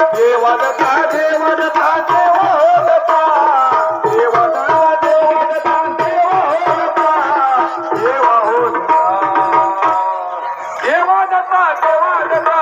देवदता देवदता देवदता देवदता देवदता देवदता देवा होता देवदता देवादता